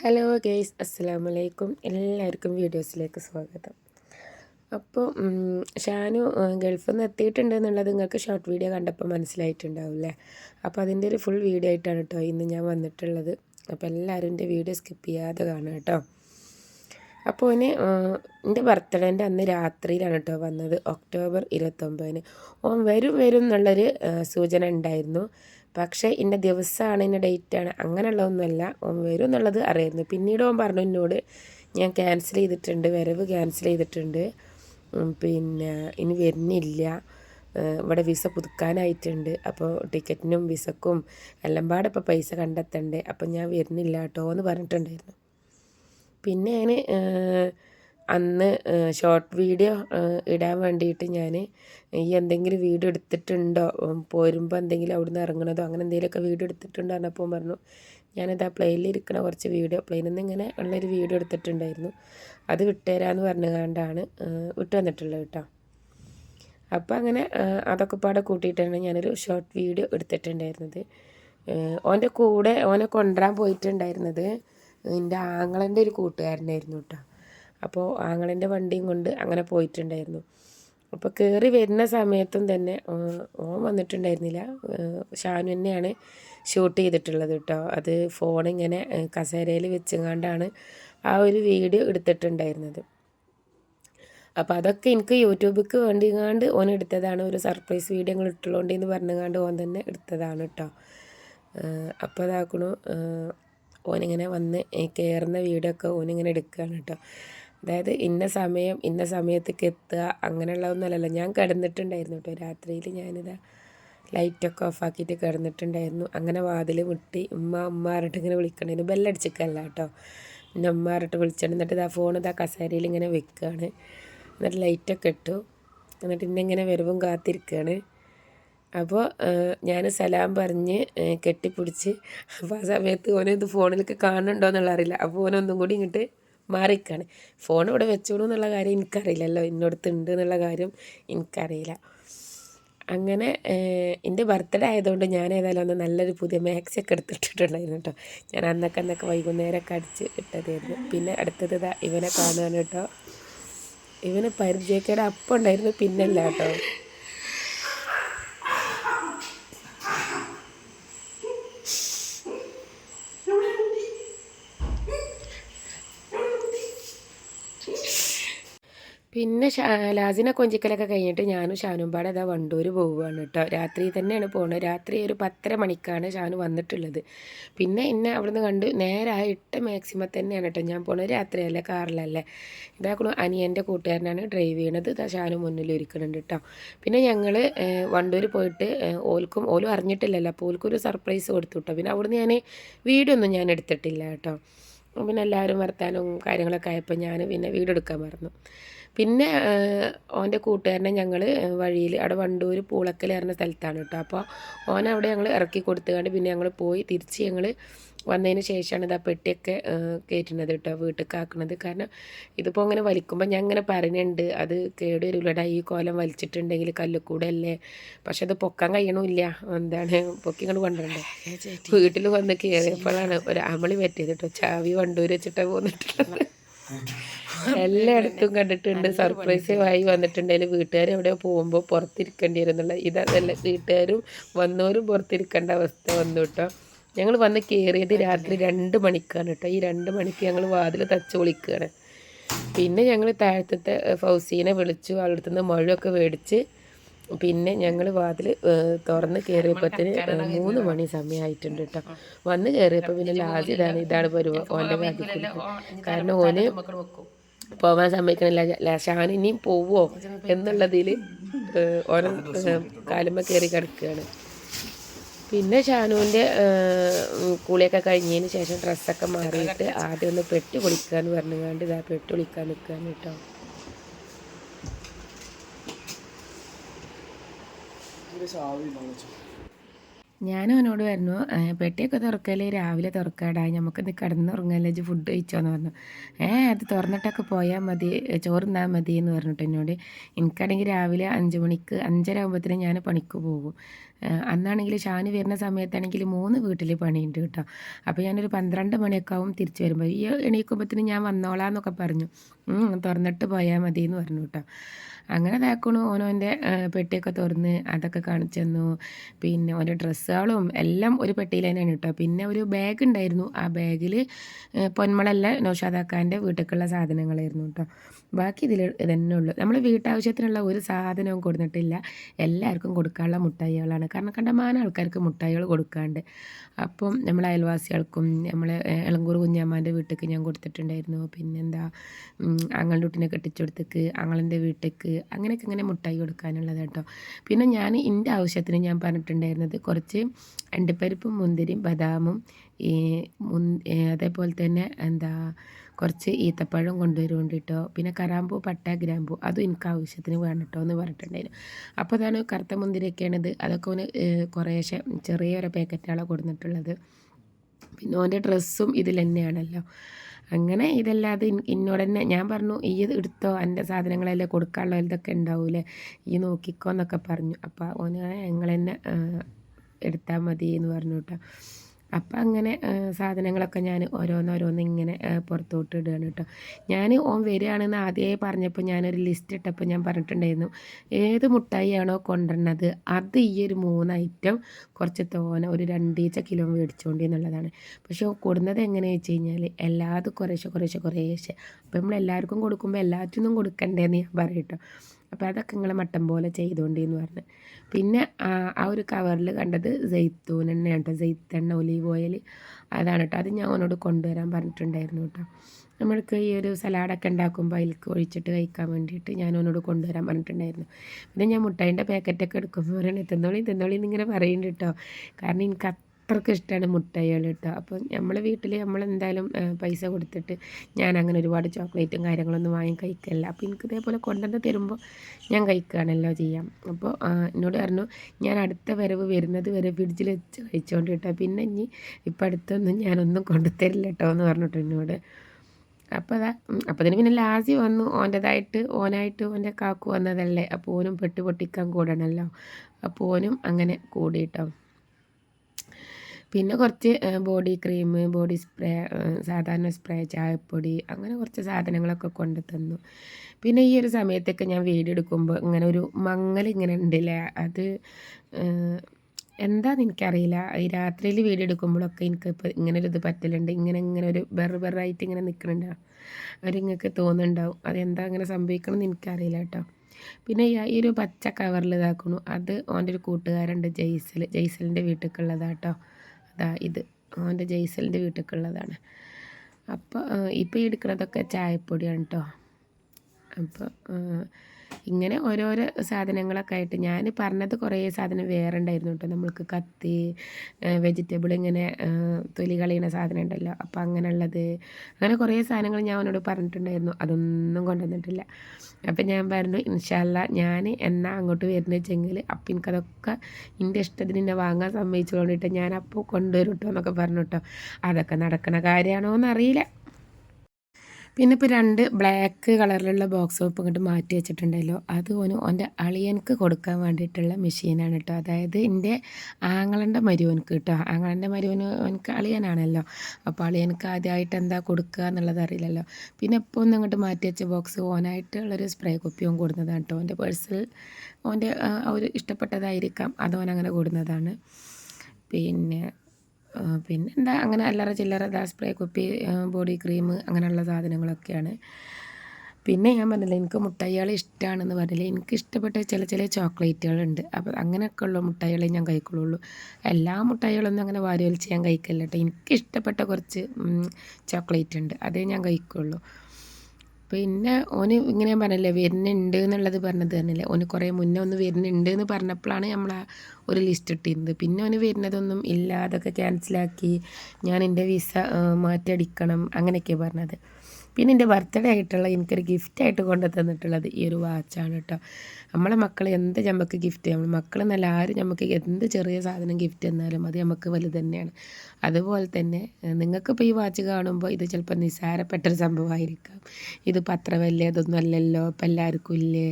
Hello guys അസ്സാം വലൈക്കും എല്ലാവർക്കും വീഡിയോസിലേക്ക് സ്വാഗതം. അപ്പോൾ ഷാനു ഗൾഫിൽ നിന്ന് എത്തിയിട്ടുണ്ട് എന്നുള്ളത് നിങ്ങൾക്ക് ഷോർട്ട് വീഡിയോ കണ്ടപ്പോൾ മനസ്സിലായിട്ടുണ്ടാവില്ലേ? അപ്പോൾ അതിന്റെ ഒരു ഫുൾ വീഡിയോ ആയിട്ടാണ് കേട്ടോ ഇന്ന് ഞാൻ വന്നിട്ടുള്ളത്. അപ്പോൾ എല്ലാവരും എന്റെ വീഡിയോ സ്കിപ്പ് ചെയ്യാതെ കാണുക കേട്ടോ അപ്പോൾ ഓന് എന്റെ ബർത്ത്ഡേന്റെ അന്ന് രാത്രിയിലാണ് കേട്ടോ വന്നത്. ഒക്ടോബർ ഇരുപത്തൊമ്പതിന്. ഓൻ വരും വരും എന്നുള്ളൊരു സൂചന ഉണ്ടായിരുന്നു. പക്ഷേ ഇന്ന ദിവസമാണ് ഇന്ന ഡേറ്റാണ് അങ്ങനെയുള്ളതൊന്നുമല്ല. ഓൻ വരും എന്നുള്ളത് അറിയായിരുന്നു. പിന്നീട് ഓൻ പറഞ്ഞു എന്നോട് ഞാൻ ക്യാൻസൽ ചെയ്തിട്ടുണ്ട് വരവ് ക്യാൻസൽ ചെയ്തിട്ടുണ്ട്. പിന്നെ ഇനി വരുന്നില്ല. ഇവിടെ വിസ പുതുക്കാനായിട്ടുണ്ട്. അപ്പോൾ ടിക്കറ്റിനും വിസക്കും എല്ലാം പാടെ ഇപ്പോൾ പൈസ കണ്ടെത്തണ്ടേ. അപ്പം ഞാൻ വരുന്നില്ല കേട്ടോ എന്ന് പറഞ്ഞിട്ടുണ്ടായിരുന്നു. പിന്നെ ഞാൻ അന്ന് ഷോർട്ട് വീഡിയോ ഇടാൻ വേണ്ടിയിട്ട് ഞാൻ ഈ എന്തെങ്കിലും വീഡിയോ എടുത്തിട്ടുണ്ടോ? പോരുമ്പോൾ എന്തെങ്കിലും അവിടുന്ന് ഇറങ്ങണതോ അങ്ങനെ എന്തെങ്കിലുമൊക്കെ വീഡിയോ എടുത്തിട്ടുണ്ടോ പറഞ്ഞപ്പോൾ പറഞ്ഞു. ഞാനിതാ പ്ലെയിനിലിരിക്കണ കുറച്ച് വീഡിയോ പ്ലെയിനിൽ നിന്ന് ഇങ്ങനെ ഉള്ളൊരു വീഡിയോ എടുത്തിട്ടുണ്ടായിരുന്നു. അത് വിട്ടുതരാമെന്ന് പറഞ്ഞുകൊണ്ടാണ് വിട്ടു വന്നിട്ടുള്ളത് കേട്ടോ. അപ്പോൾ അങ്ങനെ അതൊക്കെ പാടെ കൂട്ടിയിട്ടാണ് ഞാനൊരു ഷോർട്ട് വീഡിയോ എടുത്തിട്ടുണ്ടായിരുന്നത്. ഓന്റെ കൂടെ ഓനെ കൊണ്ടുവരാൻ പോയിട്ടുണ്ടായിരുന്നത് എന്റെ ആങ്ങളന്റെ ഒരു കൂട്ടുകാരനായിരുന്നു കേട്ടോ. അപ്പോൾ ആങ്ങളിന്റെ വണ്ടിയും കൊണ്ട് അങ്ങനെ പോയിട്ടുണ്ടായിരുന്നു. അപ്പോൾ കയറി വരുന്ന സമയത്തും തന്നെ ഓൻ വന്നിട്ടുണ്ടായിരുന്നില്ല. ഷാനു തന്നെയാണ് ഷൂട്ട് ചെയ്തിട്ടുള്ളത് കേട്ടോ. അത് ഫോണിങ്ങനെ കസേരയിൽ വെച്ചുകൊണ്ടാണ് ആ ഒരു വീഡിയോ എടുത്തിട്ടുണ്ടായിരുന്നത്. അപ്പോൾ അതൊക്കെ എനിക്ക് യൂട്യൂബിക്ക് വേണ്ടിങ്ങാണ്ട് ഓൻ എടുത്തതാണ്. ഒരു സർപ്രൈസ് വീഡിയോ ഞങ്ങൾ ഇട്ടുള്ളതുകൊണ്ട് എന്ന് പറഞ്ഞുകൊണ്ട് ഓൻ തന്നെ എടുത്തതാണ് കേട്ടോ. അപ്പോൾ അതാക്കണു ഓനിങ്ങനെ വന്ന് കയറുന്ന വീഡിയോ ഒക്കെ ഓനിങ്ങനെ എടുക്കുകയാണ് കേട്ടോ. അതായത് ഇന്ന സമയം ഇന്ന സമയത്തേക്ക് എത്തുക അങ്ങനെയുള്ളതൊന്നുമല്ലല്ലോ. ഞാൻ കിടന്നിട്ടുണ്ടായിരുന്നു കേട്ടോ. രാത്രിയിൽ ഞാനിതാ ലൈറ്റൊക്കെ ഓഫാക്കിയിട്ട് കിടന്നിട്ടുണ്ടായിരുന്നു. അങ്ങനെ വാതിൽ മുട്ടി ഉമ്മ ഉമ്മ ഇങ്ങനെ വിളിക്കണേന് ബെല്ലടിച്ചിക്കല്ല കേട്ടോ. പിന്നെ ഉമ്മ വിളിച്ചിട്ട് എന്നിട്ട് ഇതാ ഫോൺ ഇതാ കസേരയിൽ ഇങ്ങനെ വെക്കുകയാണ് എന്നിട്ട് ലൈറ്റൊക്കെ ഇട്ടു. എന്നിട്ട് ഇന്നെങ്ങനെ വരവും കാത്തിരിക്കുകയാണ് അപ്പോൾ ഞാൻ സലാം പറഞ്ഞ് കെട്ടിപ്പിടിച്ച് അപ്പോൾ ആ സമയത്ത് ഓനെ ഇത് ഫോണിലൊക്കെ കാണുന്നുണ്ടോ എന്നുള്ള അറിയില്ല അപ്പോൾ ഓനൊന്നും കൂടി ഇങ്ങോട്ട് മാറിക്കാണ്. ഫോൺ ഇവിടെ വെച്ചോളൂ എന്നുള്ള കാര്യം എനിക്കറിയില്ലല്ലോ. ഇന്നടുത്ത് ഉണ്ട് എന്നുള്ള കാര്യം എനിക്കറിയില്ല. അങ്ങനെ എന്റെ ബർത്ത്ഡേ ആയതുകൊണ്ട് ഞാൻ ഏതായാലും അന്ന് നല്ലൊരു പുതിയ മാക്സി ഒക്കെ എടുത്തിട്ടുണ്ടായിരുന്നു കേട്ടോ. ഞാൻ അന്നൊക്കെ അന്നൊക്കെ വൈകുന്നേരമൊക്കെ അടിച്ച് ഇട്ടതായിരുന്നു. പിന്നെ അടുത്തത് ഇവനെ കാണുകയാണ് കേട്ടോ. ഇവന് പരിചയക്കേട് അപ്പം ഉണ്ടായിരുന്നു പിന്നല്ല കേട്ടോ. പിന്നെ ലാസിനെ കൊഞ്ചിക്കലൊക്കെ കഴിഞ്ഞിട്ട് ഞാനും ഷാനും പാടെ അതാ വണ്ടൂർ പോവുകയാണ് കേട്ടോ. രാത്രി തന്നെയാണ് പോകുന്നത് രാത്രി ഒരു പത്തര മണിക്കാണ് ഷാനു വന്നിട്ടുള്ളത്. പിന്നെ എന്നെ അവിടുന്ന് കണ്ട് നേരെ ആ ഇട്ട മാക്സിമം തന്നെയാണ് കേട്ടോ ഞാൻ പോണത്. രാത്രിയല്ലേ കാറിലല്ലേ. ഇതാക്കണു അനിയന്റെ കൂട്ടുകാരനാണ് ഡ്രൈവ് ചെയ്യണത്. ഇതാ ഷാനു മുന്നിൽ ഇരിക്കുന്നുണ്ട് കേട്ടോ. പിന്നെ ഞങ്ങൾ വണ്ടൂർ പോയിട്ട് ഓൽക്കും ഓലും അറിഞ്ഞിട്ടില്ലല്ലോ. അപ്പോൾ ഓൽക്കൊരു സർപ്രൈസ് കൊടുത്തു കേട്ടോ. പിന്നെ അവിടുന്ന് ഞാൻ വീഡിയോ ഒന്നും ഞാൻ എടുത്തിട്ടില്ല കേട്ടോ. പിന്നെ എല്ലാവരും വർത്താനവും കാര്യങ്ങളൊക്കെ ആയപ്പോൾ ഞാൻ പിന്നെ വീടെടുക്കാൻ മറന്നു. പിന്നെ ഓന്റെ കൂട്ടുകാരനെ ഞങ്ങൾ വഴിയിൽ അവിടെ വണ്ടൂർ പൂളക്കൽ പറഞ്ഞ സ്ഥലത്താണ് കേട്ടോ. അപ്പോൾ ഓനവിടെ ഞങ്ങൾ ഇറക്കി കൊടുത്തുകൊണ്ട് പിന്നെ ഞങ്ങൾ പോയി. തിരിച്ച് ഞങ്ങൾ വന്നതിന് ശേഷമാണ് ഇത് ആ പെട്ടിയൊക്കെ കയറ്റുന്നത് കേട്ടോ വീട്ടിൽ കാക്കുന്നത് കാരണം ഇതിപ്പോൾ അങ്ങനെ വലിക്കുമ്പോൾ ഞാൻ ഇങ്ങനെ പറയുന്നുണ്ട് അത് കേടുവരില്ലടാ ഈ കോലം വലിച്ചിട്ടുണ്ടെങ്കിൽ കല്ലുകൂടെ അല്ലേ പക്ഷെ അത് പൊക്കാൻ കഴിയണമില്ല. എന്താണ് പൊക്കി ഇങ്ങോട്ട് കൊണ്ടുവരണ്ടേ? വീട്ടിൽ വന്ന് കയറിയപ്പോഴാണ് ഒരു അമളി പറ്റിയത് കേട്ടോ ചാവി വണ്ടൂര് വെച്ചിട്ടാണ് പോന്നിട്ടുള്ളത്. എല്ലായിടത്തും കണ്ടിട്ടുണ്ട് സർപ്രൈസ് ആയി വന്നിട്ടുണ്ടെങ്കിൽ വീട്ടുകാർ എവിടെ പോകുമ്പോൾ പുറത്തിരിക്കേണ്ടി വരുന്നുള്ള ഇതല്ല വീട്ടുകാരും വന്നവരും പുറത്തിരിക്കേണ്ട അവസ്ഥ വന്നു കേട്ടോ. ഞങ്ങൾ വന്ന് കയറിയത് രാത്രി രണ്ട് മണിക്കാണ് കേട്ടോ. ഈ രണ്ട് മണിക്ക് ഞങ്ങൾ വാതിൽ തച്ച് വിളിക്കുകയാണ്. പിന്നെ ഞങ്ങൾ താഴത്തെ ഫൗസീനെ വിളിച്ചു. അവളുടെ നിന്ന് മഴയൊക്കെ മേടിച്ച് പിന്നെ ഞങ്ങൾ വാതിൽ തുറന്ന് കയറിയപ്പോഴത്തേന് മൂന്ന് മണി സമയമായിട്ടുണ്ട് കേട്ടോ. വന്ന് കയറിയപ്പോൾ പിന്നെ ലാജ് ഇതാണ് ഇതാണ് പരുവ ഓന്റെ ബാധിക്കുന്നത് കാരണം ഓന് പോവാൻ സമ്മതിക്കണില്ല. ഷാൻ ഇനിയും പോവോ എന്നുള്ളതിൽ ഓരോ കാലുമ്പോൾ കയറി കിടക്കുകയാണ്. പിന്നെ ഷാനുവിന്റെ കുളിയൊക്കെ കഴിഞ്ഞതിന് ശേഷം ഡ്രസ്സൊക്കെ മാറിയിട്ട് ആദ്യം ഒന്ന് പെട്ടി കുളിക്കാന്ന് പറഞ്ഞുകൊണ്ട് ഇതാ പെട്ടി കുളിക്കാൻ നിൽക്കാൻ കേട്ടോ. ഞാൻ അവനോട് പറഞ്ഞു പെട്ടിയൊക്കെ തുറക്കൽ രാവിലെ തുറക്കാടാ നമുക്ക് കിടന്നുറങ്ങല്ലേ ഫുഡ് കഴിച്ചോന്ന് പറഞ്ഞു. ഏ അത് തുറന്നിട്ടൊക്കെ പോയാൽ മതി ചോറുന്നാൻ മതി എന്ന് പറഞ്ഞിട്ട് എന്നോട്. എനിക്കാണെങ്കിൽ രാവിലെ അഞ്ച് മണിക്ക് അഞ്ചര ആകുമ്പോഴത്തേനും ഞാൻ പണിക്ക് പോകും. അന്നാണെങ്കിൽ ഷാന് വരുന്ന സമയത്താണെങ്കിൽ മൂന്ന് വീട്ടിൽ പണിയുണ്ട് കേട്ടോ. അപ്പോൾ ഞാനൊരു പന്ത്രണ്ട് മണിയൊക്കെ ആവും തിരിച്ചു വരുമ്പോൾ ഈ എണീക്കുമ്പോഴത്തേന് ഞാൻ വന്നോളാം എന്നൊക്കെ പറഞ്ഞു തുറന്നിട്ട് പോയാൽ മതി എന്ന് പറഞ്ഞു കേട്ടോ. അങ്ങനെ ഇതാക്കണു. ഓനോന്റെ പെട്ടിയൊക്കെ തുറന്ന് അതൊക്കെ കാണിച്ചു തന്നു. പിന്നെ ഓന്റെ ഡ്രസ്സുകളും എല്ലാം ഒരു പെട്ടിയിൽ തന്നെയാണ് കേട്ടോ. പിന്നെ ഒരു ബാഗ് ഉണ്ടായിരുന്നു. ആ ബാഗിൽ പൊന്മളല്ല നൗഷാദാക്കാന്റെ വീട്ടിലേക്കുള്ള സാധനങ്ങളായിരുന്നു കേട്ടോ. ബാക്കി ഇതിൽ ഇതന്നെ ഉള്ളൂ. നമ്മൾ വീട്ടാവശ്യത്തിനുള്ള ഒരു സാധനവും കൊടുത്തിട്ടില്ല. എല്ലാവർക്കും കൊടുക്കാനുള്ള മുട്ടായികളാണ് കാരണം കണ്ടമാനം ആൾക്കാർക്ക് മുട്ടായികൾ കൊടുക്കാണ്ട്. അപ്പം നമ്മളെ അയൽവാസികൾക്കും നമ്മളെ ഇളങ്കൂർ കുഞ്ഞാമ്മാന്റെ വീട്ടിലേക്ക് ഞാൻ കൊടുത്തിട്ടുണ്ടായിരുന്നു. പിന്നെന്താ അങ്ങളുടെ കുട്ടിനെ കെട്ടിച്ചെടുത്തേക്ക് അങ്ങളെന്റെ വീട്ടിലേക്ക് അങ്ങനെയൊക്കെ ഇങ്ങനെ മുട്ടായി കൊടുക്കാനുള്ളത് കേട്ടോ. പിന്നെ ഞാൻ എന്റെ ആവശ്യത്തിന് ഞാൻ പറഞ്ഞിട്ടുണ്ടായിരുന്നത് കുറച്ച് അണ്ടിപ്പരിപ്പും മുന്തിരിയും ബദാമും ഈ അതേപോലെ തന്നെ എന്താ കുറച്ച് ഈത്തപ്പഴം കൊണ്ടുവരും കേട്ടോ. പിന്നെ കറാമ്പൂ പട്ട ഗ്രാമ്പൂ അതും എനിക്ക് ആവശ്യത്തിന് വേണം കേട്ടോ എന്ന് പറഞ്ഞിട്ടുണ്ടായിരുന്നു. അപ്പോൾ അതാണ് കറുത്ത മുന്തിരിയൊക്കെയാണിത് അതൊക്കെ ഒന്ന് കുറേശ്ശെ ചെറിയൊരു പാക്കറ്റാണ് കൊടുത്തിട്ടുള്ളത്. പിന്നെ ഓന്റെ ഡ്രസ്സും ഇതിൽ തന്നെയാണല്ലോ. അങ്ങനെ ഇതല്ലാതെ എന്നോട് തന്നെ ഞാൻ പറഞ്ഞു ഈ എടുത്തോ എന്റെ സാധനങ്ങളെല്ലാം കൊടുക്കാനുള്ള ഇതൊക്കെ ഉണ്ടാവൂലേ? ഈ നോക്കിക്കോ എന്നൊക്കെ പറഞ്ഞു. അപ്പോൾ ഓന് ഞങ്ങൾ തന്നെ എടുത്താൽ മതി എന്ന് പറഞ്ഞു കേട്ടോ. അപ്പം അങ്ങനെ സാധനങ്ങളൊക്കെ ഞാൻ ഓരോന്നോരോന്ന് ഇങ്ങനെ പുറത്തോട്ട് ഇടുകയാണ് കേട്ടോ. ഞാൻ ഓം വരികയാണെന്ന് ആദ്യമേ പറഞ്ഞപ്പോൾ ഞാനൊരു ലിസ്റ്റ് ഇട്ടപ്പോൾ ഞാൻ പറഞ്ഞിട്ടുണ്ടായിരുന്നു ഏത് മുട്ടായിയാണോ കൊണ്ടുവരണത് അത് ഈ ഒരു മൂന്ന് ഐറ്റം കുറച്ച് തോന ഒരു രണ്ടീച്ച കിലോ മേടിച്ചുകൊണ്ട് എന്നുള്ളതാണ്. പക്ഷേ കൊടുക്കുന്നത് എങ്ങനെയാണെന്ന് വെച്ച് കഴിഞ്ഞാൽ എല്ലാതും കുറേശ്ശെ കുറേശ്ശെ കുറേശ്ശെ. അപ്പോൾ നമ്മൾ എല്ലാവർക്കും കൊടുക്കുമ്പോൾ എല്ലാറ്റിനും കൊടുക്കണ്ടേന്ന് ഞാൻ പറയും കേട്ടോ. അപ്പോൾ അതൊക്കെ നിങ്ങൾ മട്ടം പോലെ ചെയ്തുകൊണ്ടേന്ന് പറഞ്ഞു. പിന്നെ ആ ഒരു കവറിൽ കണ്ടത് ജെയ്ത്തൂൻ എണ്ണയാണ് കേട്ടോ ജെയ്ത്തെണ്ണ ഒലീവ് ഓയിൽ അതാണ് കേട്ടോ അത് ഞാൻ അവനോട് കൊണ്ടുവരാൻ പറഞ്ഞിട്ടുണ്ടായിരുന്നു കേട്ടോ നമ്മൾക്ക് ഈ ഒരു സലാഡൊക്കെ ഉണ്ടാക്കുമ്പോൾ അതിലേക്ക് ഒഴിച്ചിട്ട് കഴിക്കാൻ വേണ്ടിയിട്ട് ഞാൻ അവനോട് കൊണ്ടുവരാൻ പറഞ്ഞിട്ടുണ്ടായിരുന്നു. പിന്നെ ഞാൻ മുട്ടായിന്റെ പാക്കറ്റൊക്കെ എടുക്കുമ്പോൾ പറയണേ തിന്നോളി തിന്നോളി എന്നിങ്ങനെ പറയുന്നുണ്ട് കേട്ടോ കാരണം എനിക്ക് അത്രയ്ക്ക് ഇഷ്ടമാണ് മുട്ടായികൾ കേട്ടോ. അപ്പോൾ നമ്മൾ വീട്ടിൽ നമ്മളെന്തായാലും പൈസ കൊടുത്തിട്ട് ഞാൻ അങ്ങനെ ഒരുപാട് ചോക്ലേറ്റും കാര്യങ്ങളൊന്നും വാങ്ങി കഴിക്കില്ല അപ്പോൾ എനിക്ക് ഇതേപോലെ കൊണ്ടുവന്ന് തരുമ്പോൾ ഞാൻ കഴിക്കുകയാണല്ലോ ചെയ്യാം. അപ്പോൾ എന്നോട് പറഞ്ഞു ഞാൻ അടുത്ത വരവ് വരുന്നത് വരെ ഫ്രിഡ്ജിൽ വെച്ച് കഴിച്ചുകൊണ്ട് കേട്ടോ. പിന്നെ ഇനി ഇപ്പം അടുത്തൊന്നും ഞാനൊന്നും കൊണ്ടുതരില്ല കേട്ടോ എന്ന് പറഞ്ഞിട്ട് എന്നോട്. അപ്പോൾ അതാ അപ്പോൾ അതിന് പിന്നെ ലാസി വന്നു. ഓന്റെതായിട്ട് ഓനായിട്ട് ഓന്റെ കാക്കു വന്നതല്ലേ. അപ്പോൾ ഓനും പെട്ട് പൊട്ടിക്കാൻ കൂടണമല്ലോ അപ്പോൾ ഓനും അങ്ങനെ കൂടിയിട്ടോ പിന്നെ കുറച്ച് ബോഡി ക്രീം ബോഡി സ്പ്രേ സാധാരണ സ്പ്രേ ചായപ്പൊടി അങ്ങനെ കുറച്ച് സാധനങ്ങളൊക്കെ കൊണ്ട് തന്നു. പിന്നെ ഈ ഒരു സമയത്തൊക്കെ ഞാൻ വീഡിയോ എടുക്കുമ്പോൾ ഇങ്ങനെ ഒരു മങ്ങൽ ഇങ്ങനെ ഉണ്ടല്ലേ അത് എന്താന്ന് എനിക്കറിയില്ല. ഈ രാത്രിയിൽ വീഡിയോ എടുക്കുമ്പോഴൊക്കെ എനിക്ക് ഇപ്പോൾ ഇങ്ങനെ ഒരു ഇത് പറ്റലുണ്ട്. ഇങ്ങനെ ഇങ്ങനെ ഒരു ബെറു ബെറായിട്ട് ഇങ്ങനെ നിൽക്കുന്നുണ്ട്. അവരിങ്ങൾക്ക് തോന്നുന്നുണ്ടാവും. അതെന്താ അങ്ങനെ സംഭവിക്കണം എന്ന് എനിക്കറിയില്ല കേട്ടോ. പിന്നെ ഈ ഒരു പച്ച കവറിൽ ഇതാക്കണു. അത് ഓന്റെ ഒരു കൂട്ടുകാരുണ്ട് ജയ്സൽ ജയ്സലിന്റെ വീട്ടിലേക്കുള്ളതാട്ടോ അതാ ഇത്. അവന്റെ ജയ്സലിന്റെ വീട്ടിലേക്കുള്ളതാണ്. അപ്പോൾ ഇപ്പോൾ എടുക്കുന്നതൊക്കെ ചായപ്പൊടിയാണ് കേട്ടോ അപ്പോൾ ഇങ്ങനെ ഓരോരോ സാധനങ്ങളൊക്കെ ആയിട്ട് ഞാൻ പറഞ്ഞത് കുറേ സാധനം വേറെ ഉണ്ടായിരുന്നു കേട്ടോ. നമ്മൾക്ക് കത്തി വെജിറ്റബിൾ ഇങ്ങനെ തൊലി കളയുന്ന സാധനം ഉണ്ടല്ലോ. അപ്പോൾ അങ്ങനെയുള്ളത്. അങ്ങനെ കുറേ സാധനങ്ങൾ ഞാൻ അവനോട് പറഞ്ഞിട്ടുണ്ടായിരുന്നു. അതൊന്നും കൊണ്ടുവന്നിട്ടില്ല. അപ്പം ഞാൻ പറഞ്ഞു ഇൻഷാല്ല ഞാൻ എന്നാ അങ്ങോട്ട് വരുന്ന വെച്ചെങ്കിൽ അപ്പം എനിക്കതൊക്കെ എന്റെ ഇഷ്ടത്തിന് എന്നെ വാങ്ങാൻ സമ്മതിച്ചുകൊണ്ടിട്ട് ഞാൻ അപ്പോൾ കൊണ്ടുവരും കേട്ടോ എന്നൊക്കെ പറഞ്ഞു കേട്ടോ. അതൊക്കെ നടക്കണ കാര്യമാണോ എന്നറിയില്ല പിന്നെ ഇപ്പോൾ രണ്ട് ബ്ലാക്ക് കളറിലുള്ള ബോക്സ് സോപ്പ് ഇങ്ങോട്ട് മാറ്റി വെച്ചിട്ടുണ്ടല്ലോ. അത് ഓന് ഓന്റെ അളിയനക്ക് കൊടുക്കാൻ വേണ്ടിയിട്ടുള്ള മെഷീനാണ് കേട്ടോ അതായത് എന്റെ ആങ്ങളന്റെ മരുവനക്ക് കേട്ടോ ആങ്ങളന്റെ മരുവന് എനിക്ക് അളിയനാണല്ലോ. അപ്പോൾ അളിയനക്ക് ആദ്യമായിട്ട് എന്താ കൊടുക്കുക എന്നുള്ളത് അറിയില്ലല്ലോ. പിന്നെ ഇപ്പോൾ ഒന്ന് അങ്ങോട്ട് മാറ്റി വെച്ച ബോക്സ് ഓനായിട്ടുള്ളൊരു സ്പ്രേ കുപ്പിയും കൊടുക്കുന്നതാണ് കേട്ടോ ഓന്റെ പേഴ്സിൽ ഓന്റെ ഒരു ഇഷ്ടപ്പെട്ടതായിരിക്കാം. അതോനങ്ങനെ കൊടുക്കുന്നതാണ് പിന്നെ പിന്നെ എന്താ അങ്ങനെ അല്ലറ ചില്ലറ ദാ സ്പ്രേ കുപ്പി ബോഡി ക്രീം അങ്ങനെയുള്ള സാധനങ്ങളൊക്കെയാണ്. പിന്നെ ഞാൻ പറഞ്ഞില്ല എനിക്ക് മുട്ടായികൾ ഇഷ്ടമാണെന്ന് പറഞ്ഞില്ല എനിക്ക് ഇഷ്ടപ്പെട്ട ചില ചില ചോക്ലേറ്റുകളുണ്ട്. അപ്പോൾ അങ്ങനെയൊക്കെ ഉള്ള മുട്ടായികളെ ഞാൻ കഴിക്കുള്ളൂ. എല്ലാ മുട്ടായികളൊന്നും അങ്ങനെ വാരി വലിച്ച് ഞാൻ കഴിക്കില്ല കേട്ടോ. എനിക്ക് ഇഷ്ടപ്പെട്ട കുറച്ച് ചോക്ലേറ്റ് ഉണ്ട് അതേ ഞാൻ കഴിക്കുള്ളൂ. പിന്നെ ഓന് ഇങ്ങനെ പറഞ്ഞില്ലേ വരുന്നുണ്ട് എന്നുള്ളത് പറഞ്ഞത് തന്നെയല്ലേ ഓന് കുറേ മുന്നേ ഒന്ന് വരുന്നുണ്ട് എന്ന് പറഞ്ഞപ്പോഴാണ് നമ്മൾ ആ ഒരു ലിസ്റ്റ് ഇട്ടിരുന്നത്. പിന്നെ ഓന് വരുന്നതൊന്നും ഇല്ല അതൊക്കെ ക്യാൻസലാക്കി ഞാൻ എന്റെ വിസ മാറ്റിയടിക്കണം അങ്ങനെയൊക്കെയാണ് പറഞ്ഞത്. പിന്നെ എന്റെ ബർത്ത്ഡേ ആയിട്ടുള്ള എനിക്കൊരു ഗിഫ്റ്റായിട്ട് കൊണ്ടു തന്നിട്ടുള്ളത് ഈ ഒരു വാച്ചാണ് കേട്ടോ. നമ്മളെ മക്കൾ എന്ത് നമുക്ക് ഗിഫ്റ്റ് നമ്മൾ മക്കൾ എന്നല്ല ആരും നമുക്ക് എന്ത് ചെറിയ സാധനം ഗിഫ്റ്റ് തന്നാലും അത് നമുക്ക് വലുത് തന്നെയാണ്. അതുപോലെ തന്നെ നിങ്ങൾക്കിപ്പോൾ ഈ വാച്ച് കാണുമ്പോൾ ഇത് ചിലപ്പോൾ നിസ്സാരപ്പെട്ടൊരു സംഭവമായിരിക്കാം. ഇതിപ്പോൾ അത്ര വലിയതൊന്നും അല്ലല്ലോ ഇപ്പം എല്ലാവർക്കും ഇല്ലേ?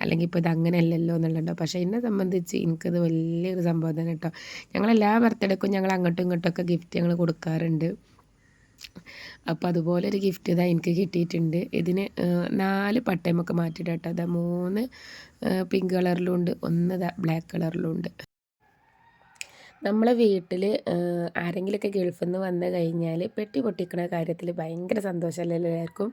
അല്ലെങ്കിൽ ഇപ്പോൾ ഇത് അങ്ങനെ അല്ലല്ലോ എന്നുള്ളതുണ്ടോ? പക്ഷേ എന്നെ സംബന്ധിച്ച് എനിക്കത് വലിയൊരു സംഭവം തന്നെ കേട്ടോ. ഞങ്ങളെല്ലാ ബർത്ത്ഡേക്കും ഞങ്ങൾ അങ്ങോട്ടും ഇങ്ങോട്ടൊക്കെ ഗിഫ്റ്റ് ഞങ്ങൾ കൊടുക്കാറുണ്ട്. അപ്പോൾ അതുപോലെ ഒരു ഗിഫ്റ്റ് ഇതാ എനിക്ക് കിട്ടിയിട്ടുണ്ട്. ഇതിന് നാല് പട്ടയമൊക്കെ മാറ്റിയിട്ട് കേട്ടോ അതാ മൂന്ന് പിങ്ക് കളറിലും ഉണ്ട്. ഒന്ന് ബ്ലാക്ക് കളറിലും ഉണ്ട്. നമ്മളെ വീട്ടിൽ ആരെങ്കിലുമൊക്കെ ഗൾഫിൽ നിന്ന് വന്നു കഴിഞ്ഞാൽ പെട്ടി പൊട്ടിക്കുന്ന കാര്യത്തിൽ ഭയങ്കര സന്തോഷമല്ലേ എല്ലാവർക്കും?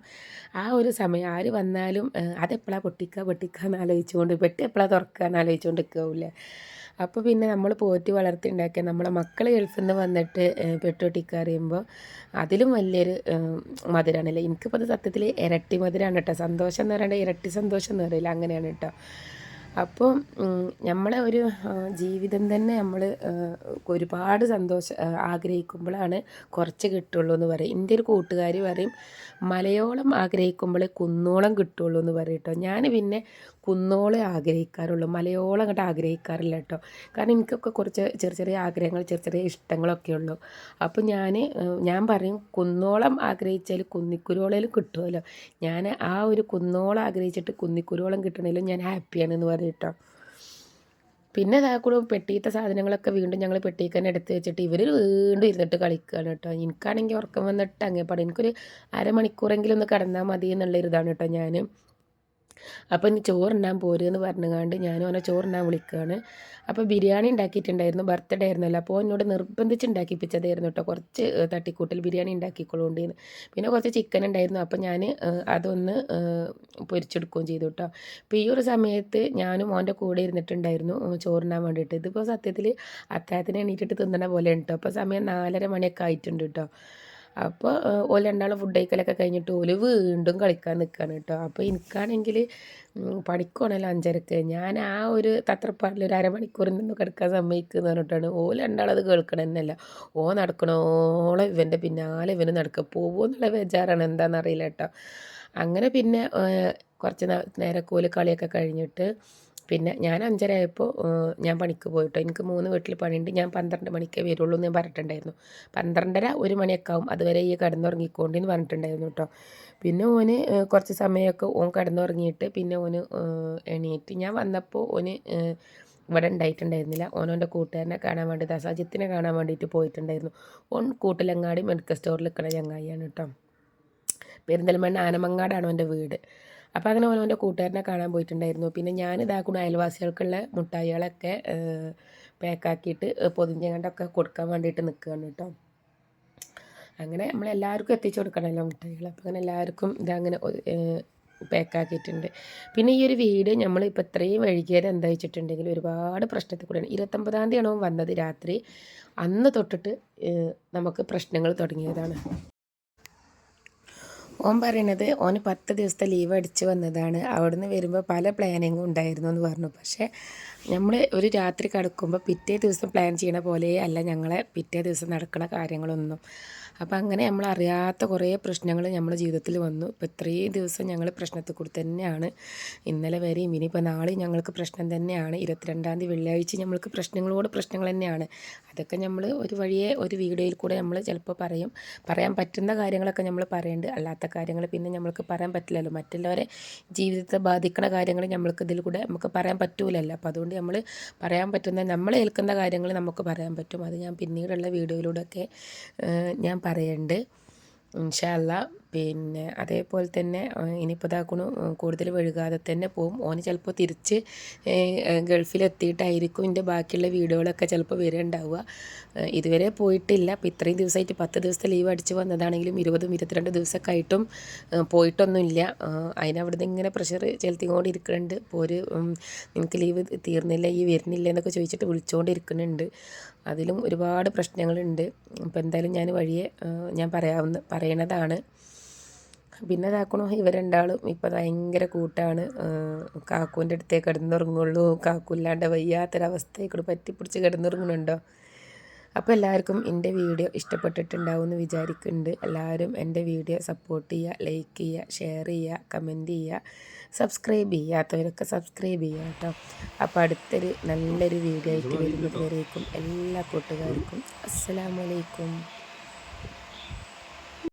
ആ ഒരു സമയം ആര് വന്നാലും അതെപ്പോഴാണ് പൊട്ടിക്കുക പൊട്ടിക്കുക എന്ന് ആലോചിച്ചുകൊണ്ട് പെട്ടി എപ്പോഴാണ് തുറക്കുക എന്ന് ആലോചിച്ചുകൊണ്ട് അപ്പോൾ പിന്നെ നമ്മൾ പോറ്റി വളർത്തി ഉണ്ടാക്കിയ നമ്മളെ മക്കൾ ഗൾഫിൽ നിന്ന് വന്നിട്ട് പെട്ടോട്ടി അറിയുമ്പോൾ അതിലും വലിയൊരു മധുരമാണല്ലേ എനിക്കിപ്പോൾ അത് സത്യത്തിൽ ഇരട്ടി മധുരമാണ് കേട്ടോ സന്തോഷം എന്ന് പറയുന്നത് ഇരട്ടി സന്തോഷം എന്ന് പറയില്ല അങ്ങനെയാണ് കേട്ടോ അപ്പോൾ നമ്മളെ ഒരു ജീവിതം തന്നെ നമ്മൾ ഒരുപാട് സന്തോഷം ആഗ്രഹിക്കുമ്പോഴാണ് കുറച്ച് കിട്ടുള്ളൂ എന്ന് പറയും. എന്റെ ഒരു കൂട്ടുകാർ പറയും മലയോളം ആഗ്രഹിക്കുമ്പോൾ കുന്നോളം കിട്ടുള്ളൂ എന്ന് പറയും കേട്ടോ ഞാൻ പിന്നെ കുന്നോളം ആഗ്രഹിക്കാറുള്ളൂ. മലയോളം അങ്ങോട്ട് ആഗ്രഹിക്കാറില്ല കേട്ടോ. കാരണം എനിക്കൊക്കെ കുറച്ച് ചെറിയ ചെറിയ ആഗ്രഹങ്ങൾ ചെറിയ ചെറിയ ഇഷ്ടങ്ങളൊക്കെ ഉള്ളൂ. അപ്പോൾ ഞാൻ ഞാൻ പറയും കുന്നോളം ആഗ്രഹിച്ചാൽ കുന്നിക്കുരുവോളേലും കിട്ടുമല്ലോ ഞാൻ ആ ഒരു കുന്നോളം ആഗ്രഹിച്ചിട്ട് കുന്നിക്കുരുവോളം കിട്ടണേലും ഞാൻ ഹാപ്പിയാണെന്ന് പറയും കേട്ടോ പിന്നെ കൂടെ പെട്ടിയിട്ട സാധനങ്ങളൊക്കെ വീണ്ടും ഞങ്ങൾ പെട്ടിക്ക് തന്നെ എടുത്ത് വെച്ചിട്ട് ഇവർ വീണ്ടും ഇരുന്നിട്ട് കളിക്കുകയാണ് കേട്ടോ. എനിക്കാണെങ്കിൽ ഉറക്കം വന്നിട്ട് അങ്ങേ പാടും എനിക്കൊരു അരമണിക്കൂറെങ്കിലും ഒന്ന് കിടന്നാൽ മതി എന്നുള്ള ഇതാണ് കേട്ടോ ഞാൻ അപ്പോൾ ഇനി ചോറുണ്ടാൻ പോരുമെന്ന് പറഞ്ഞുകൊണ്ട് ഞാനും അവനെ ചോറുണ്ണാൻ വിളിക്കുകയാണ് അപ്പോൾ ബിരിയാണി ഉണ്ടാക്കിയിട്ടുണ്ടായിരുന്നു ബർത്ത്ഡേ ആയിരുന്നല്ലോ. അപ്പോൾ എന്നോട് നിർബന്ധിച്ച് ഉണ്ടാക്കിപ്പിച്ചതായിരുന്നു കേട്ടോ കുറച്ച് തട്ടിക്കൂട്ടൽ ബിരിയാണി ഉണ്ടാക്കിക്കൊള്ളുകൊണ്ടിരുന്നു പിന്നെ കുറച്ച് ചിക്കൻ ഉണ്ടായിരുന്നു. അപ്പോൾ ഞാൻ അതൊന്ന് പൊരിച്ചെടുക്കുകയും ചെയ്തു കേട്ടോ അപ്പോൾ ഈ ഒരു സമയത്ത് ഞാനും മോന്റെ കൂടെ ഇരുന്നിട്ടുണ്ടായിരുന്നു ചോറിനാൻ വേണ്ടിയിട്ട് ഇതിപ്പോൾ സത്യത്തിൽ അത്താഴത്തിന് എണീറ്റിട്ട് തിന്നണ പോലെ കേട്ടോ അപ്പോൾ സമയം നാലര മണിയൊക്കെ ആയിട്ടുണ്ട് കേട്ടോ അപ്പോൾ ഓൽ രണ്ടാളും ഫുഡ് കഴിക്കലൊക്കെ കഴിഞ്ഞിട്ട് ഓൽ വീണ്ടും കളിക്കാൻ നിൽക്കുകയാണ് കേട്ടോ. അപ്പോൾ എനിക്കാണെങ്കിൽ പഠിക്കുവാണല്ലോ അഞ്ചരക്ക്. ഞാൻ ആ ഒരു തത്രപ്പാടിൽ ഒരു അരമണിക്കൂറിൽ നിന്ന് കിടക്കാൻ സമ്മതിക്കുന്ന പറഞ്ഞിട്ടാണ് ഓൽ രണ്ടാളത് കേൾക്കണം എന്നല്ല ഓ നടക്കണോളം ഇവന്റെ പിന്നാലെ ഇവന് നടക്കുക പോകുമോ എന്നുള്ള ബേജാറാണ് എന്താണെന്നറിയില്ല കേട്ടോ. അങ്ങനെ പിന്നെ കുറച്ച് നേരം കോൽ കളിയൊക്കെ കഴിഞ്ഞിട്ട് പിന്നെ ഞാൻ അഞ്ചര ആയപ്പോൾ ഞാൻ പണിക്ക് പോയിട്ടോ. എനിക്ക് മൂന്ന് വീട്ടിൽ പണിയുണ്ട്. ഞാൻ പന്ത്രണ്ട് മണിക്കേ വരുള്ളൂ എന്ന് ഞാൻ പറഞ്ഞിട്ടുണ്ടായിരുന്നു. പന്ത്രണ്ടര ഒരു മണിയൊക്കെ ആവും. അതുവരെ ഈ കിടന്നുറങ്ങിക്കൊണ്ടെന്ന് പറഞ്ഞിട്ടുണ്ടായിരുന്നു കേട്ടോ. പിന്നെ ഓന് കുറച്ച് സമയമൊക്കെ ഓൻ കിടന്നുറങ്ങിയിട്ട് പിന്നെ ഓന് എണീറ്റ് ഞാൻ വന്നപ്പോൾ ഓന് ഇവിടെ ഉണ്ടായിട്ടുണ്ടായിരുന്നില്ല. ഓനോന്റെ കൂട്ടുകാരനെ കാണാൻ വേണ്ടി ദസാജിത്തിനെ കാണാൻ വേണ്ടിയിട്ട് പോയിട്ടുണ്ടായിരുന്നു. ഓൻ കൂട്ടിലങ്ങാടി മെഡിക്കൽ സ്റ്റോറിൽ നിൽക്കുന്ന ചങ്ങായിയാണ് കേട്ടോ. പെരിന്തൽമണ്ണ ആനമങ്ങാടാണ് എന്റെ വീട്. അപ്പോൾ അങ്ങനെ ഓനോന്റെ കൂട്ടുകാരനെ കാണാൻ പോയിട്ടുണ്ടായിരുന്നു. പിന്നെ ഞാൻ ഇതാക്കുന്ന അയൽവാസികൾക്കുള്ള മുട്ടായികളൊക്കെ പാക്കാക്കിയിട്ട് പൊതിഞ്ഞങ്ങണ്ടൊക്കെ കൊടുക്കാൻ വേണ്ടിയിട്ട് നിൽക്കുകയാണ് കേട്ടോ. അങ്ങനെ നമ്മൾ എല്ലാവർക്കും എത്തിച്ചു കൊടുക്കണമല്ലോ മുട്ടായികൾ. അപ്പോൾ അങ്ങനെ എല്ലാവർക്കും ഇതങ്ങനെ പാക്കാക്കിയിട്ടുണ്ട് പിന്നെ ഈ ഒരു വീട് നമ്മൾ ഇപ്പോൾ ഇത്രയും വൈകിയത് എന്താ വെച്ചിട്ടുണ്ടെങ്കിൽ ഒരുപാട് പ്രശ്നത്തിൽ കൂടെയാണ്. ഇരുപത്തൊമ്പതാം തീയതിയാണോ വന്നത് രാത്രി. അന്ന് തൊട്ടിട്ട് നമുക്ക് പ്രശ്നങ്ങൾ തുടങ്ങിയതാണ്. ഓൻ പറയണത് ഓന് പത്ത് ദിവസത്തെ ലീവ് അടിച്ച് വന്നതാണ്. അവിടുന്ന് വരുമ്പോൾ പല പ്ലാനിങ്ങും ഉണ്ടായിരുന്നു എന്ന് പറഞ്ഞു. പക്ഷേ നമ്മൾ ഒരു രാത്രി കിടക്കുമ്പോൾ പിറ്റേ ദിവസം പ്ലാൻ ചെയ്യണ പോലെ അല്ല ഞങ്ങളെ പിറ്റേ ദിവസം നടക്കുന്ന കാര്യങ്ങളൊന്നും. അപ്പം അങ്ങനെ നമ്മൾ അറിയാത്ത കുറേ പ്രശ്നങ്ങൾ നമ്മുടെ ജീവിതത്തിൽ വന്നു. ഇപ്പം ഇത്രയും ദിവസം ഞങ്ങൾ പ്രശ്നത്തിൽ കൂടി തന്നെയാണ്. ഇന്നലെ വരെയും ഇനിയിപ്പോൾ നാളെ ഞങ്ങൾക്ക് പ്രശ്നം തന്നെയാണ്. ഇരുപത്തിരണ്ടാം തീയതി വെള്ളിയാഴ്ച നമ്മൾക്ക് പ്രശ്നങ്ങളോട് പ്രശ്നങ്ങൾ തന്നെയാണ്. അതൊക്കെ നമ്മൾ ഒരു വഴിയെ ഒരു വീഡിയോയിൽ കൂടെ നമ്മൾ ചിലപ്പോൾ പറയും. പറയാൻ പറ്റുന്ന കാര്യങ്ങളൊക്കെ നമ്മൾ പറയുന്നുണ്ട് അല്ലാത്ത കാര്യങ്ങൾ പിന്നെ നമ്മൾക്ക് പറയാൻ പറ്റില്ലല്ലോ. മറ്റുള്ളവരെ ജീവിതത്തെ ബാധിക്കുന്ന കാര്യങ്ങൾ നമ്മൾക്ക് ഇതിൽ കൂടെ നമുക്ക് പറയാൻ പറ്റൂലല്ലോ. അപ്പോൾ അതുകൊണ്ട് നമ്മൾ പറയാൻ പറ്റുന്ന നമ്മൾ ഏൽക്കുന്ന കാര്യങ്ങൾ നമുക്ക് പറയാൻ പറ്റും. അത് ഞാൻ പിന്നീടുള്ള വീഡിയോയിലൂടെയൊക്കെ ഞാൻ പറയുന്നുണ്ട് ഇൻഷാല്ല പിന്നെ അതേപോലെ തന്നെ ഇനിയിപ്പോൾ ഇതാക്കണു കൂടുതൽ വഴുകാതെ തന്നെ പോവും. ഓന് ചിലപ്പോൾ തിരിച്ച് ഗൾഫിലെത്തിയിട്ടായിരിക്കും എന്റെ ബാക്കിയുള്ള വീഡിയോകളൊക്കെ ചിലപ്പോൾ വരുന്നുണ്ടാവുക ഇതുവരെ പോയിട്ടില്ല. അപ്പോൾ ഇത്രയും ദിവസമായിട്ട് പത്ത് ദിവസത്തെ ലീവ് അടിച്ച് വന്നതാണെങ്കിലും ഇരുപതും ഇരുപത്തിരണ്ട് ദിവസമൊക്കെ ആയിട്ടും പോയിട്ടൊന്നുമില്ല. അതിനവിടുന്ന് ഇങ്ങനെ പ്രഷർ ചെലുത്തിക്കൊണ്ടിരിക്കുന്നുണ്ട് ഇപ്പോൾ ഒരു നിങ്ങൾക്ക് ലീവ് തീർന്നില്ല ഈ വരുന്നില്ല എന്നൊക്കെ ചോദിച്ചിട്ട് വിളിച്ചുകൊണ്ടിരിക്കുന്നുണ്ട് അതിലും ഒരുപാട് പ്രശ്നങ്ങളുണ്ട്. അപ്പോൾ എന്തായാലും ഞാൻ വഴിയെ ഞാൻ പറയാവുന്ന പറയണതാണ്. പിന്നെ കാക്കണു ഇവർ രണ്ടാളും ഇപ്പം ഭയങ്കര കൂട്ടാണ്. കാക്കുവിന്റെ അടുത്തേക്ക് കിടന്നുറങ്ങുള്ളൂ. കാക്കു ഇല്ലാണ്ട് വയ്യാത്തൊരവസ്ഥയിൽ കൂടെ പറ്റിപ്പിടിച്ച് കിടന്നുറങ്ങുന്നുണ്ടോ അപ്പോൾ എല്ലാവർക്കും എന്റെ വീഡിയോ ഇഷ്ടപ്പെട്ടിട്ടുണ്ടാവും എന്ന് വിചാരിക്കുന്നുണ്ട്. എല്ലാവരും എന്റെ വീഡിയോ സപ്പോർട്ട് ചെയ്യുക ലൈക്ക് ചെയ്യുക ഷെയർ ചെയ്യുക കമന്റ് ചെയ്യുക സബ്സ്ക്രൈബ് ചെയ്യാത്തവരൊക്കെ സബ്സ്ക്രൈബ് ചെയ്യുക കേട്ടോ. അപ്പോൾ അടുത്തൊരു നല്ലൊരു വീഡിയോ ആയിട്ട് വരുന്നത് വരേക്കും എല്ലാ കൂട്ടുകാർക്കും. അസ്സലാമലൈക്കും